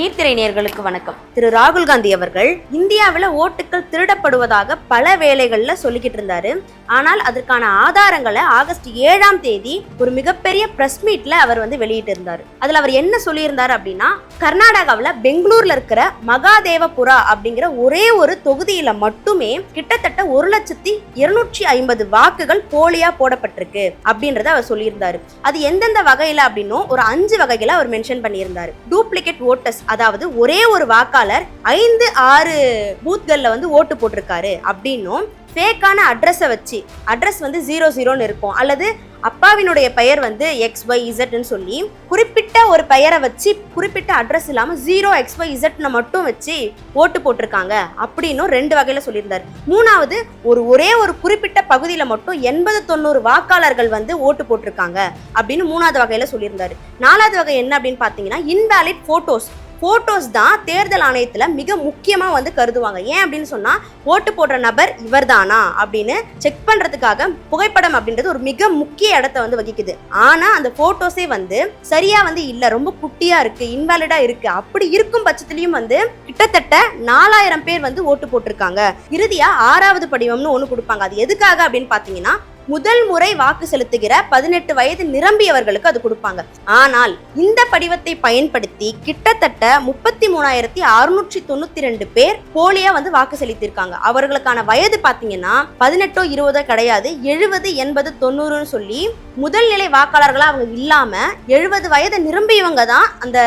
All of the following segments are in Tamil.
நீர்த்திரை நேர்களுக்கு வணக்கம். திரு ராகுல் காந்தி அவர்கள் இந்தியாவில் ஓட்டுகள் திருடப்படுவதாக பல வேலைகளில் சொல்லிக்கிட்டு இருந்தாரு. ஆனால் அதற்கான ஆதாரங்களை ஆகஸ்ட் ஏழாம் தேதி ஒரு மிகப்பெரிய பிரஸ் மீட்ல அவர் வந்து வெளியிட்டு இருந்தார். அதில் அவர் என்ன சொல்லியிருந்தார் அப்படின்னா கர்நாடகாவில் பெங்களூர்ல இருக்கிற மகாதேவபுரா அப்படிங்கிற ஒரே ஒரு தொகுதியில் மட்டுமே கிட்டத்தட்ட ஒரு லட்சத்தி இருநூற்றி ஐம்பது வாக்குகள் போலியா போடப்பட்டிருக்கு அப்படின்றத அவர் சொல்லியிருந்தாரு. அது எந்தெந்த வகையில் அப்படின்னும் ஒரு அஞ்சு வகைகளை அவர் மென்ஷன் பண்ணியிருந்தார். டூப்ளிகேட் ஓட்டர்ஸ் அதாவது ஒரே ஒரு வாக்காளர் ஐந்து ஆறு பூத்களில் வந்து ஓட்டு போட்டிருக்காரு அப்படின்னும் ஃபேக்கான அட்ரஸை வச்சு அட்ரஸ் வந்து ஜீரோ ஜீரோன்னு இருக்கும். அல்லது அப்பாவினுடைய பெயர் வந்து எக்ஸ் ஒய் இசட்னு சொல்லி குறிப்பிட்ட ஒரு பெயரை வச்சு குறிப்பிட்ட அட்ரஸ் இல்லாமல் ஜீரோ எக்ஸ் ஒய் இசட்னு மட்டும் வச்சு ஓட்டு போட்டிருக்காங்க அப்படின்னும் ரெண்டு வகையில் சொல்லியிருந்தார். மூணாவது ஒரு ஒரே ஒரு குறிப்பிட்ட பகுதியில் மட்டும் எண்பது தொண்ணூறு வாக்காளர்கள் வந்து ஓட்டு போட்டிருக்காங்க அப்படின்னு மூணாவது வகையில் சொல்லியிருந்தார். நாலாவது வகை என்ன அப்படின்னு பார்த்தீங்கன்னா இன்வேலிட் ஃபோட்டோஸ் ஃபோட்டோஸ் தான் தேர்தல் ஆணையத்தில் மிக முக்கியமாக வந்து கருதுவாங்க. ஏன் அப்படின்னு சொன்னால் ஓட்டு போடுற நபர் இவர்தானா அப்படின்னு செக் பண்ணுறதுக்காக புகைப்படம் அப்படின்றது ஒரு மிக முக்கிய இடத்த வந்து வகிக்குது. ஆனால் அந்த ஃபோட்டோஸே வந்து சரியாக வந்து இல்லை ரொம்ப குட்டியாக இருக்குது இன்வாலிடாக இருக்குது அப்படி இருக்கும் பட்சத்துலையும் வந்து கிட்டத்தட்ட நாலாயிரம் பேர் வந்து ஓட்டு போட்டிருக்காங்க. இறுதியாக ஆறாவது படிவம்னு ஒன்று கொடுப்பாங்க. அது எதுக்காக அப்படின்னு பார்த்தீங்கன்னா முதல் முறை வாக்கு செலுத்துகிற பதினெட்டு வயது நிரம்பியவர்களுக்கு அது கொடுப்பாங்க. ஆனால் இந்த படிவத்தை பயன்படுத்தி கிட்டத்தட்ட முப்பத்தி மூணாயிரத்தி அறுநூற்றி தொண்ணூத்தி ரெண்டு பேர் போலியா வந்து வாக்கு செலுத்தியிருக்காங்க. அவர்களுக்கான வயது பாத்தீங்கன்னா பதினெட்டோ இருபதோ கிடையாது எழுபது எண்பது தொண்ணூறுன்னு சொல்லி முதல் நிலை வாக்காளர்களாக அவங்க இல்லாமல் எழுபது வயது நிரம்பியவங்க தான் அந்த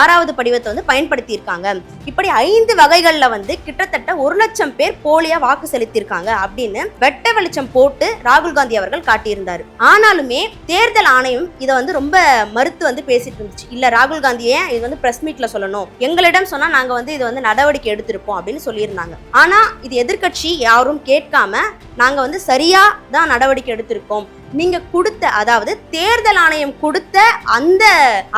ஆறாவது படிவத்தை வந்து பயன்படுத்தியிருக்காங்க. இப்படி ஐந்து வகைகளில் வந்து கிட்டத்தட்ட ஒரு லட்சம் பேர் போலியாக வாக்கு செலுத்தியிருக்காங்க அப்படின்னு வெட்ட வெளிச்சம் போட்டு ராகுல் காந்தி அவர்கள் காட்டியிருந்தார். ஆனாலுமே தேர்தல் ஆணையம் இதை வந்து ரொம்ப மறுத்து வந்து பேசிட்டு இருந்துச்சு. இல்லை ராகுல் காந்தியே இது வந்து ப்ரெஸ் மீட்டில் சொல்லணும்? எங்களிடம் சொன்னால் நாங்கள் வந்து இது வந்து நடவடிக்கை எடுத்திருப்போம் அப்படின்னு சொல்லியிருந்தாங்க. ஆனால் இது எதிர்க்கட்சி யாரும் கேட்காம நாங்கள் வந்து சரியாக தான் நடவடிக்கை எடுத்திருக்கோம். நீங்க கொடுத்த அதாவது தேர்தல் ஆணையம் கொடுத்த அந்த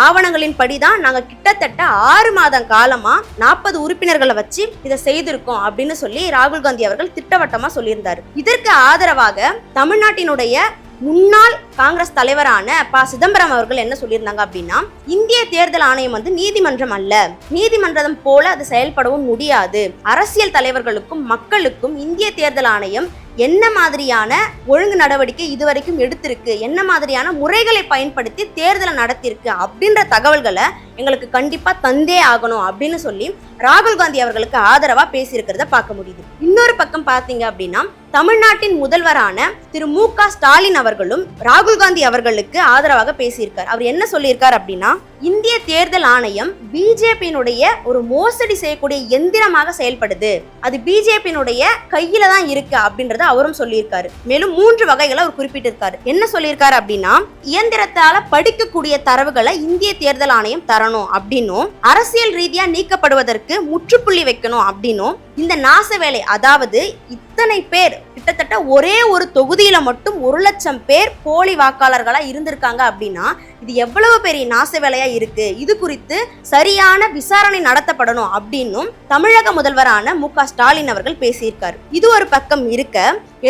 ஆவணங்களின் படி தான் நாங்க கிட்டத்தட்ட ஆறு மாதம் காலமா நாற்பது உறுப்பினர்களை வச்சு இதை செய்திருக்கோம் அப்படின்னு சொல்லி ராகுல் காந்தி அவர்கள் திட்டவட்டமா சொல்லியிருந்தார். இதற்கு ஆதரவாக தமிழ்நாட்டினுடைய முன்னாள் காங்கிரஸ் தலைவரான ப. சிதம்பரம் அவர்கள் என்ன சொல்லியிருந்தாங்க அப்படின்னா இந்திய தேர்தல் ஆணையம் வந்து நீதிமன்றம் அல்ல. நீதிமன்றம் போல அது செயல்படவும் முடியாது. அரசியல் தலைவர்களுக்கும் மக்களுக்கும் இந்திய தேர்தல் ஆணையம் என்ன மாதிரியான ஒழுங்கு நடவடிக்கை இதுவரைக்கும் எடுத்திருக்கு? என்ன மாதிரியான முறைகளை பயன்படுத்தி தேர்தலை நடத்தியிருக்கு? அப்படின்ற தகவல்களை எங்களுக்கு கண்டிப்பாக தந்தே ஆகணும் அப்படின்னு சொல்லி ராகுல் காந்தி அவர்களுக்கு ஆதரவாக பேசியிருக்கிறத பார்க்க முடியுது. இன்னொரு பக்கம் பார்த்தீங்க அப்படின்னா தமிழ்நாட்டின் முதல்வரான திரு மு க ஸ்டாலின் அவர்களும் ராகுல் காந்தி அவர்களுக்கு ஆதரவாக பேசியிருக்கார். அவர் என்ன சொல்லியிருக்கார் அப்படின்னா இந்திய தேர்தல் ஆணையம் பிஜேபியினுடைய ஒரு மோசடி செய்யக்கூடிய எந்திரமாக செயல்படுது. அது பிஜேபியினுடைய கையில தான் இருக்கு அப்படின்றத அவரும் சொல்லியிருக்காரு. மேலும் மூன்று வகைகளை அவர் குறிப்பிட்டிருக்காரு. என்ன சொல்லியிருக்காரு அப்படின்னா இயந்திரத்தால படிக்கக்கூடிய தரவுகளை இந்திய தேர்தல் ஆணையம் தரணும் அப்படின்னும் அரசியல் ரீதியா நீக்கப்படுவதற்கு முற்றுப்புள்ளி வைக்கணும் அப்படின்னும் இந்த நாச வேலை அதாவது இத்தனை பேர் கிட்டத்தட்ட ஒரே ஒரு தொகுதியில் மட்டும் ஒரு லட்சம் பேர் போலி வாக்காளர்களாக இருந்திருக்காங்க அப்படின்னா இது எவ்வளவு பெரிய நாச வேலையா இருக்கு? இது குறித்து சரியான விசாரணை நடத்தப்படணும் அப்படின்னும் தமிழக முதல்வரான மு ஸ்டாலின் அவர்கள் பேசியிருக்காரு. இது ஒரு பக்கம் இருக்க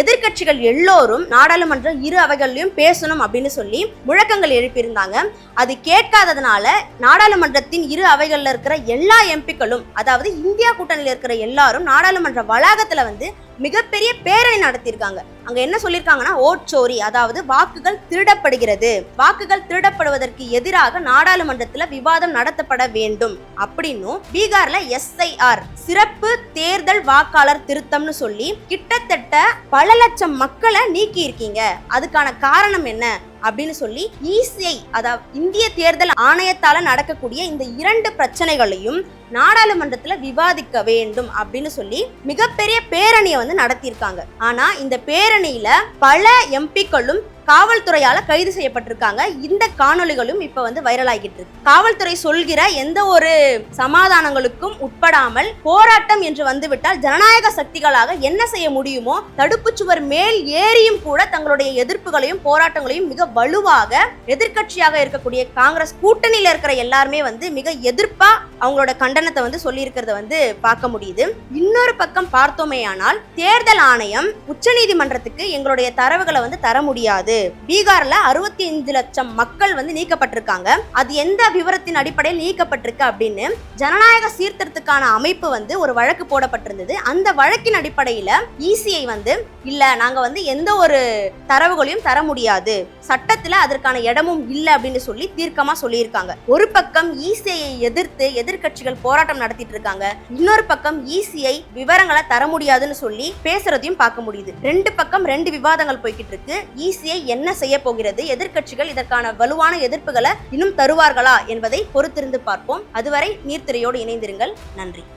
எதிர்க்கட்சிகள் எல்லோரும் நாடாளுமன்ற இரு அவைகள்லயும் பேசணும் அப்படின்னு சொல்லி முழக்கங்கள் எழுப்பியிருந்தாங்க. அது கேட்காததுனால நாடாளுமன்றத்தின் இரு அவைகளில் இருக்கிற எல்லா எம்பிக்களும் அதாவது இந்தியா கூட்டணியில் இருக்கிற எல்லாரும் நாடாளுமன்ற வளாகத்தில் வந்து மிகப்பெரிய பேரணி நடத்தியிருக்காங்க. அங்க என்ன சொல்லியிருக்காங்கன்னா ஓட்சோரி அதாவது வாக்குகள் திருடப்படுகிறது. வாக்குகள் திருடப்படுவதற்கு எதிராக நாடாளுமன்றத்துல விவாதம் நடத்தப்பட வேண்டும் அப்படின்னும் பீகார்ல எஸ்ஐஆர் சிறப்பு தேர்தல் வாக்காளர் திருத்தம்னு சொல்லி கிட்டத்தட்ட பல லட்சம் மக்களை நீக்கி இருக்கீங்க அதுக்கான காரணம் என்ன? அப்படின்னு சொல்லி இசிஐ அதாவது இந்திய தேர்தல் ஆணையத்தால நடக்கக்கூடிய இந்த இரண்டு பிரச்சனைகளையும் நாடாளுமன்றத்துல விவாதிக்க வேண்டும் அப்படின்னு சொல்லி மிகப்பெரிய பேரணியை வந்து நடத்தியிருக்காங்க. ஆனா இந்த பேரணியில பல எம்பிக்களும் காவல்துறையால கைது செய்யப்பட்டிருக்காங்க. இந்த காணொளிகளும் இப்ப வந்து வைரல் ஆகிட்டு இருக்கு. காவல்துறை சொல்கிற எந்த ஒரு சமாதானங்களுக்கும் உட்படாமல் போராட்டம் என்று வந்துவிட்டால் ஜனநாயக சக்திகளாக என்ன செய்ய முடியுமோ தடுப்பு சுவர் மேல் ஏறியும் கூட தங்களுடைய எதிர்ப்புகளையும் போராட்டங்களையும் மிக வலுவாக எதிர்க்கட்சியாக இருக்கக்கூடிய காங்கிரஸ் கூட்டணியில இருக்கிற எல்லாருமே வந்து மிக எதிர்ப்பா அவங்களோட கண்டனத்தை வந்து சொல்லி இருக்கிறத வந்து பார்க்க முடியுது. இன்னொரு பக்கம் பார்த்தோமேயானால் தேர்தல் ஆணையம் உச்சநீதிமன்றத்துக்கு எங்களுடைய தரவுகளை வந்து தர முடியாது. முடியாது பீகார்ல அறுபத்தி அஞ்சு லட்சம் மக்கள் வந்து நீக்கப்பட்டிருக்காங்க. அது எந்த விவரத்தின் அடிப்படையில் நீக்கப்பட்டிருக்கு அப்படின்னு ஜனநாயக சீர்திருத்தத்துக்கான அமைப்பு வந்து ஒரு வழக்கு போடப்பட்டிருந்தது. அந்த வழக்கின் அடிப்படையில இசிஐ வந்து இல்ல நாங்க வந்து எந்த ஒரு தரவுகளையும் தர முடியாது. சட்டத்துல அதற்கான இடமும் இல்ல அப்படின்னு சொல்லி தீர்க்கமா சொல்லியிருக்காங்க. ஒரு பக்கம் இசிஐயை எதிர்த்து எதிர்க்கட்சிகள் போராட்டம் நடத்திட்டு இருக்காங்க இன்னொரு பக்கம் இசிஐ விவரங்களை தர முடியாதுன்னு சொல்லி பேசுறதையும் பார்க்க முடியுது. ரெண்டு பக்கம் ரெண்டு விவாதங்கள் போய்கிட்டு இருக்கு இசிஐ என்ன செய்ய போகிறது? எதிர்க்கட்சிகள் இதற்கான வலுவான எதிர்ப்புகளை இன்னும் தருவார்களா என்பதை பொறுத்திருந்து பார்ப்போம். அதுவரை நீர்த்திரையோடு இணைந்திருங்கள். நன்றி.